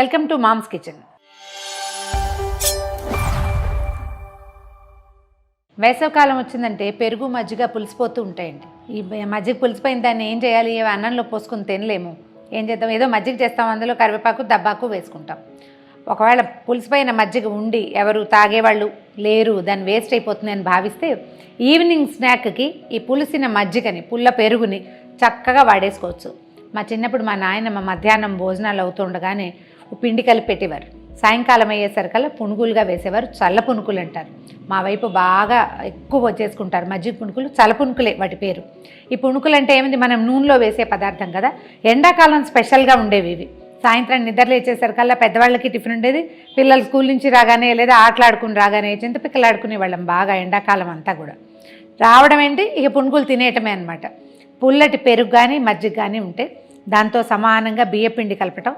Welcome to moms kitchen. వేసవకాలం వచ్చిందంటే పెరుగు మజ్జిగ పులిసిపోతూ ఉంటాయండి. ఈ మజ్జిగ పులిసిపోయిన దాన్ని ఏం చేయాలి? అన్నంలో పోసుకొని తినలేము. ఏం చేద్దాం? ఏదో మజ్జిగ చేస్తాం. అందులో కరివేపాకు దబ్బాకు వేసుకుంటాం. ఒకవేళ పులిసిపోయిన మజ్జిగ ఉండి ఎవరు తాగేవాళ్ళు లేరు దాన్ని వేస్ట్ అయిపోతుంది అని భావిస్తే ఈవినింగ్ స్నాక్కి ఈ పులిసిన మజ్జిగని పుల్ల పెరుగుని చక్కగా వాడేసుకోవచ్చు. మా చిన్నప్పుడు మా నాయనమ్మ మధ్యాహ్నం భోజనాలు అవుతుండగానే పిండి కలిపి పెట్టేవారు సాయంకాలం అయ్యేసరికల్లా పునుగులుగా వేసేవారు. చల్ల పునుకులు అంటారు. మా వైపు బాగా ఎక్కువ చేసుకుంటారు. మజ్జిగ పునుకులు చల్ల పునుకులే వాటి పేరు. ఈ పునుకులు అంటే ఏమిటి? మనం నూనెలో వేసే పదార్థం కదా. ఎండాకాలం స్పెషల్గా ఉండేవి ఇవి. సాయంత్రం నిద్ర లేచేసరికల్లా పెద్దవాళ్ళకి టిఫిన్ ఉండేది. పిల్లలు స్కూల్ నుంచి రాగానే లేదా ఆటలాడుకుని రాగానే చింతపిక్కలు ఆడుకునే వాళ్ళం బాగా ఎండాకాలం అంతా కూడా. రావడం ఏంటి? ఇక పునుగులు తినేయటమే అనమాట పుల్లటి పెరుగు కానీ మజ్జిగ కానీ ఉంటే దాంతో సమానంగా బియ్యపిండి కలపటం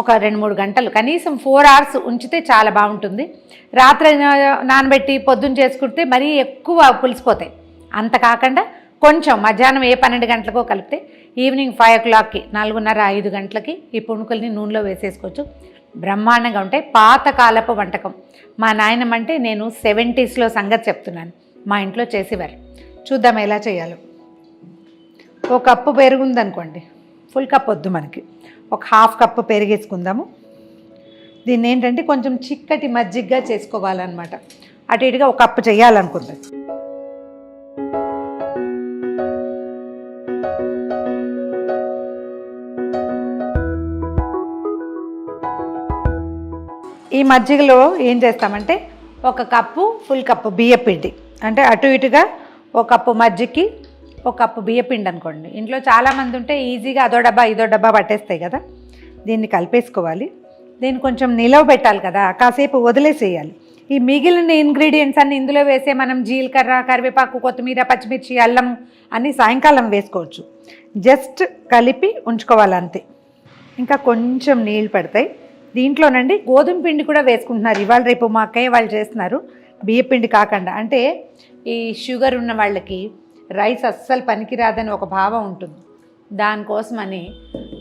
ఒక రెండు మూడు గంటలు. కనీసం ఫోర్ అవర్స్ ఉంచితే చాలా బాగుంటుంది. రాత్రి నానబెట్టి పొద్దున్న చేసుకుంటే మరీ ఎక్కువ పులిసిపోతాయి. అంత కాకుండా కొంచెం మధ్యాహ్నం ఏ పన్నెండు గంటలకో కలిపితే ఈవినింగ్ ఫైవ్ ఓ క్లాక్కి నాలుగున్నర ఐదు గంటలకి ఈ పుణుకుల్ని నూనెలో వేసేసుకోవచ్చు. బ్రహ్మాండంగా ఉంటాయి. పాతకాలపు వంటకం. మా నాయనమ్మ అంటే నేను సెవెంటీస్లో సంగతి చెప్తున్నాను. మా ఇంట్లో చేసేవారు. చూద్దాం ఎలా చేయాలో. ఒక కప్పు పెరుగుందనుకోండి. ఫుల్ కప్ వద్దు మనకి. ఒక హాఫ్ కప్ పెరిగేసుకుందాము. దీన్ని ఏంటంటే కొంచెం చిక్కటి మజ్జిగ్గా చేసుకోవాలన్నమాట. అటు ఇటుగా ఒక కప్పు చేయాలనుకుంటుంది ఈ మజ్జిగలో ఏం చేస్తామంటే ఒక కప్పు ఫుల్ కప్పు బియ్యపిండి. అంటే అటు ఇటుగా ఒక కప్పు మజ్జిగకి ఒక కప్పు బియ్యపిండి అనుకోండి. ఇంట్లో చాలామంది ఉంటే ఈజీగా అదో డబ్బా ఇదో డబ్బా పట్టేస్తాయి కదా. దీన్ని కలిపేసుకోవాలి. దీన్ని కొంచెం నిలవ పెట్టాలి కదా. కాసేపు వదిలేసేయాలి. ఈ మిగిలిన ఇంగ్రీడియంట్స్ అన్ని ఇందులో వేసే మనం జీలకర్ర కరివేపాకు కొత్తిమీర పచ్చిమిర్చి అల్లం అన్ని సాయంకాలం వేసుకోవచ్చు. జస్ట్ కలిపి ఉంచుకోవాలి అంతే ఇంకా కొంచెం నీళ్ళు పడతాయి. దీంట్లోనండి గోధుమ పిండి కూడా వేసుకుంటున్నారు. ఇవాళ రేపు మా అక్కయ్య వాళ్ళు చేస్తున్నారు. బియ్య పిండి కాకుండా. అంటే ఈ షుగర్ ఉన్న వాళ్ళకి రైస్ అస్సలు పనికిరాదని ఒక భావం ఉంటుంది. దానికోసమని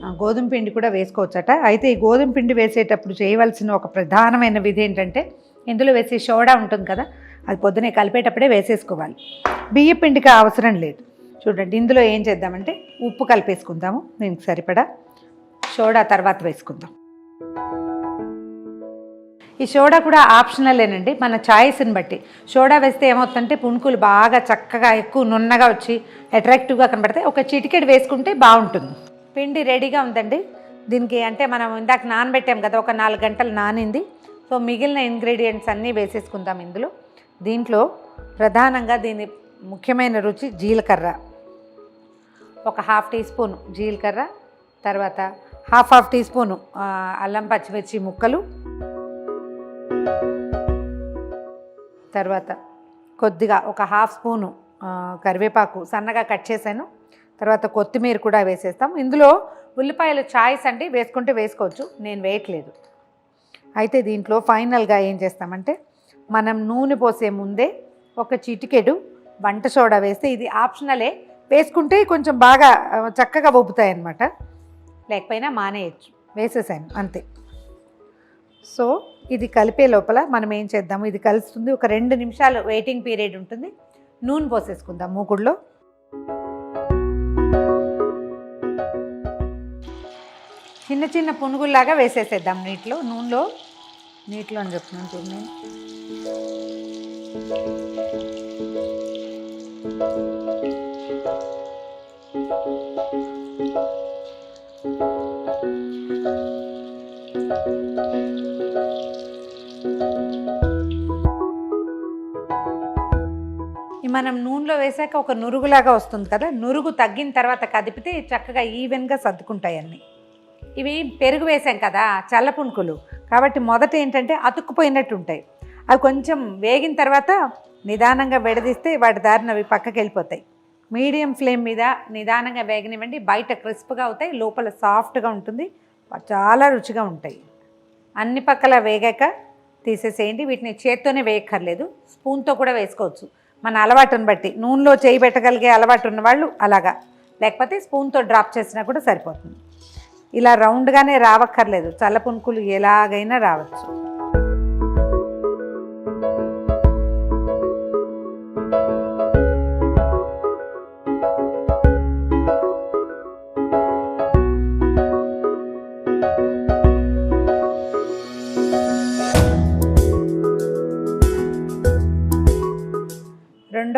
ఆ, గోధుమ పిండి కూడా వేసుకోవచ్చట. అయితే ఈ గోధుమ పిండి వేసేటప్పుడు చేయవలసిన ఒక ప్రధానమైన విధి ఏంటంటే ఇందులో వేసే సోడా ఉంటుంది కదా అది పొద్దునే కలిపేటప్పుడే వేసేసుకోవాలి. బియ్య పిండికి అవసరం లేదు. చూడండి ఇందులో ఏం చేద్దామంటే ఉప్పు కలిపేసుకుందాము. దీనికి సరిపడా సోడా తర్వాత వేసుకుందాం. ఈ సోడా కూడా ఆప్షనలేనండి మన చాయిస్ని బట్టి. సోడా వేస్తే ఏమవుతుందంటే పుణుకులు బాగా చక్కగా ఎక్కువ నున్నగా వచ్చి అట్రాక్టివ్గా కనబడతాయి ఒక చిటికెడు వేసుకుంటే బాగుంటుంది. పిండి రెడీగా ఉందండి. దీనికి అంటే మనం ఇందాక నానబెట్టాం కదా ఒక నాలుగు గంటలు నానింది. సో మిగిలిన ఇంగ్రీడియంట్స్ అన్నీ వేసేసుకుందాం ఇందులో. దీంట్లో ప్రధానంగా దీని ముఖ్యమైన రుచి జీలకర్ర. ఒక హాఫ్ టీ స్పూన్ జీలకర్ర తర్వాత హాఫ్ హాఫ్ టీ స్పూను అల్లం పచ్చిమిర్చి ముక్కలు తర్వాత కొద్దిగా ఒక హాఫ్ స్పూను కరివేపాకు సన్నగా కట్ చేశాను. తర్వాత కొత్తిమీర కూడా వేసేస్తాం. ఇందులో ఉల్లిపాయలు చాయిస్ అండి వేసుకుంటే వేసుకోవచ్చు. నేను వేయట్లేదు. అయితే దీంట్లో ఫైనల్గా ఏం చేస్తామంటే మనం నూనె పోసే ముందే ఒక చిటికెడు వంట సోడా వేస్తే ఇది ఆప్షనలే. వేసుకుంటే కొంచెం బాగా చక్కగా ఒప్పుతాయి అన్నమాట లేకపోయినా మానేయచ్చు. వేసేసాను అంతే. సో ఇది కలిపే లోపల మనం ఏం చేద్దాము? ఇది కలుస్తుంది. ఒక రెండు నిమిషాలు వెయిటింగ్ పీరియడ్ ఉంటుంది. నూనె పోసేసుకుందాం మూకుడులో చిన్న చిన్న పునుగుల్లాగా వేసేసేద్దాం నీటిలో నూనెలో. నీటిలో అని చెప్తున్నాను చూడండి. Thank you. మనం నూనెలో వేసాక ఒక నురుగులాగా వస్తుంది కదా నురుగు తగ్గిన తర్వాత కదిపితే చక్కగా ఈవెన్గా సర్దుకుంటాయి అన్నీ. ఇవి పెరుగు వేసాం కదా చల్లపుణుకులు కాబట్టి మొదట ఏంటంటే అతుక్కుపోయినట్టు ఉంటాయి. అవి కొంచెం వేగిన తర్వాత నిదానంగా విడదీస్తే వాటి దారిన అవి పక్కకి వెళ్ళిపోతాయి. మీడియం ఫ్లేమ్ మీద నిదానంగా వేగనివ్వండి బయట క్రిస్ప్గా అవుతాయి లోపల సాఫ్ట్గా ఉంటుంది చాలా రుచిగా ఉంటాయి. అన్ని పక్కల వేగాక తీసేసేయండి వీటిని చేత్తోనే వేయక్కర్లేదు స్పూన్తో కూడా వేసుకోవచ్చు. మన అలవాటుని బట్టి నూనెలో చేయి పెట్టగలిగే అలవాటు ఉన్న వాళ్ళు అలాగా. లేకపోతే స్పూన్తో డ్రాప్ చేసినా కూడా సరిపోతుంది. ఇలా రౌండ్గానే రావక్కర్లేదు. చల్ల పునుకులు ఎలాగైనా రావచ్చు.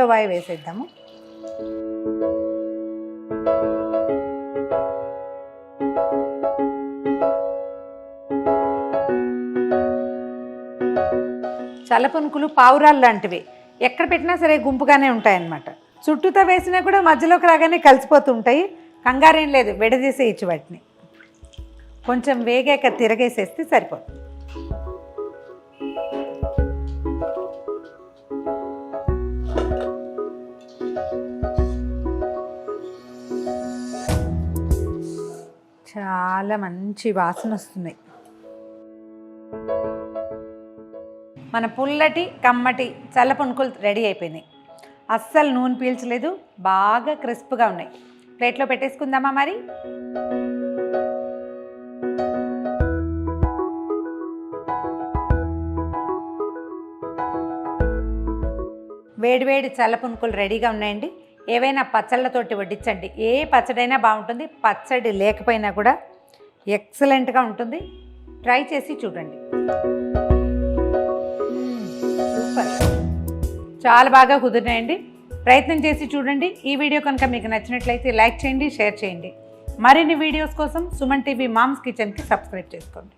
రెండో వేసేద్దాము. చల్లపునుకులు పావురాలు లాంటివి ఎక్కడ పెట్టినా సరే గుంపుగానే ఉంటాయన్నమాట. చుట్టూతో వేసినా కూడా మధ్యలోకి రాగానే కలిసిపోతుంటాయి. కంగారేం లేదు విడదీసే ఇచ్చి వాటిని. కొంచెం వేగాక తిరగేసేస్తే సరిపోతుంది. చాలా మంచి వాసన వస్తున్నాయి. మన పుల్లటి కమ్మటి చల్ల పునుకులు రెడీ అయిపోయినాయి. అస్సలు నూనె పీల్చలేదు బాగా క్రిస్ప్గా ఉన్నాయి. ప్లేట్లో పెట్టేసుకుందామా మరి? వేడివేడి చల్ల పునుకులు రెడీగా ఉన్నాయండి. ఏవైనా పచ్చళ్ళతోటి వడ్డించండి. ఏ పచ్చడైనా బాగుంటుంది. పచ్చడి లేకపోయినా కూడా ఎక్సలెంట్గా ఉంటుంది. ట్రై చేసి చూడండి. సూపర్. చాలా బాగా కుదిరినాయండి. ప్రయత్నం చేసి చూడండి. ఈ వీడియో కనుక మీకు నచ్చినట్లయితే లైక్ చేయండి షేర్ చేయండి. మరిన్ని వీడియోస్ కోసం సుమన్ టీవీ మామ్స్ కిచెన్కి సబ్స్క్రైబ్ చేసుకోండి.